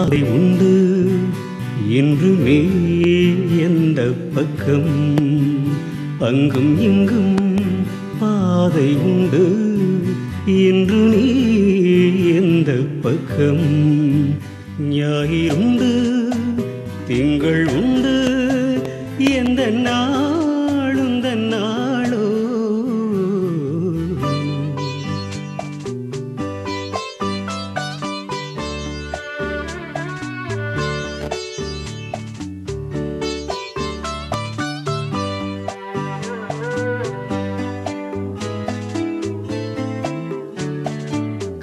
பாதை உண்டு. என்றுமே எந்த பக்கம்? அங்கும் இங்கும் பாதை உண்டு. என்று நீ எந்த பக்கம்? ஞாயிறுண்டு திங்கள் உண்டு. எந்த நான்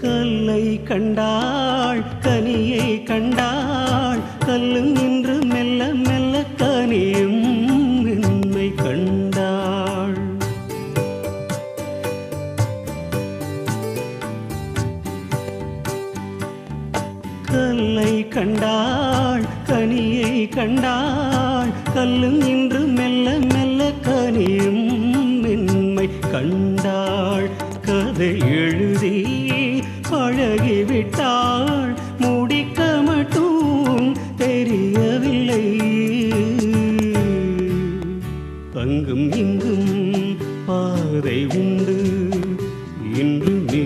கல்லை கண்டாள் கனியை கண்டாள் கல்லும் இன்று மெல்ல மெல்ல கனியும் என்னை கண்டாள். கல்லை கண்டாள் கனியை கண்டாள் கல்லும் இன்று மெல்ல மெல்ல பழகிவிட்டாள் முடிக்க மட்டும் தெரியவில்லை. அங்கும் இங்கும் பாதை உண்டு இன்று நீ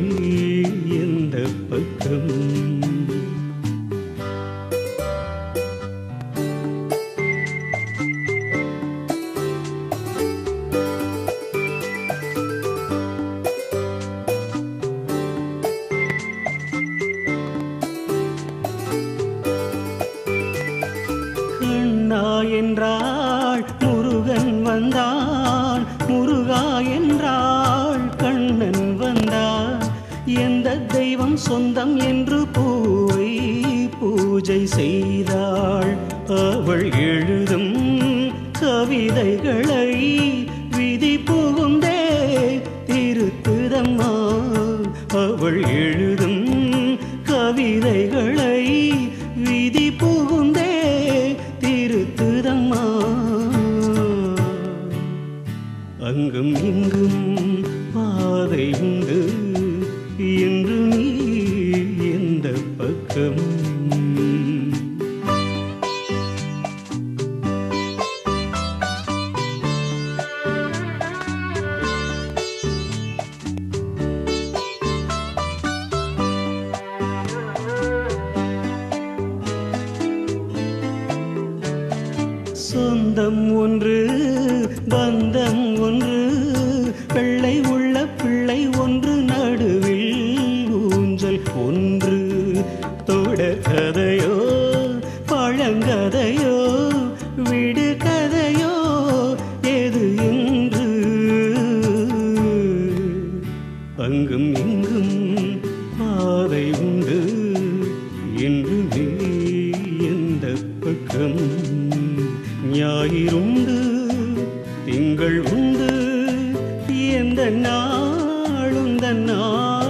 என்றாள் முருகன் வந்தான். முருகா என்றாள் கண்ணன் வந்தான். எந்த தெய்வம் சொந்தம் என்று பூவை பூஜை செய்தாள். அவள் எழுதும் கவிதைகளை விதி புகுந்தே திருத்துதம்மா. அவள் எழுதும் கவிதைகளை அங்கும் இங்கும் பாதை உண்டு. என்று நீ எந்த பக்கம்? சொந்தம் ஒன்று பந்தம் ஒன்று தொடர்கதையோ பழங்கதையோ விடு கதையோ எது என்று அங்கும் இங்கும் பாதை உண்டு. என்று நீ எந்த பக்கம்? ஞாயிறுண்டு திங்கள் உண்டு. எந்த நாளுந்த நாள்?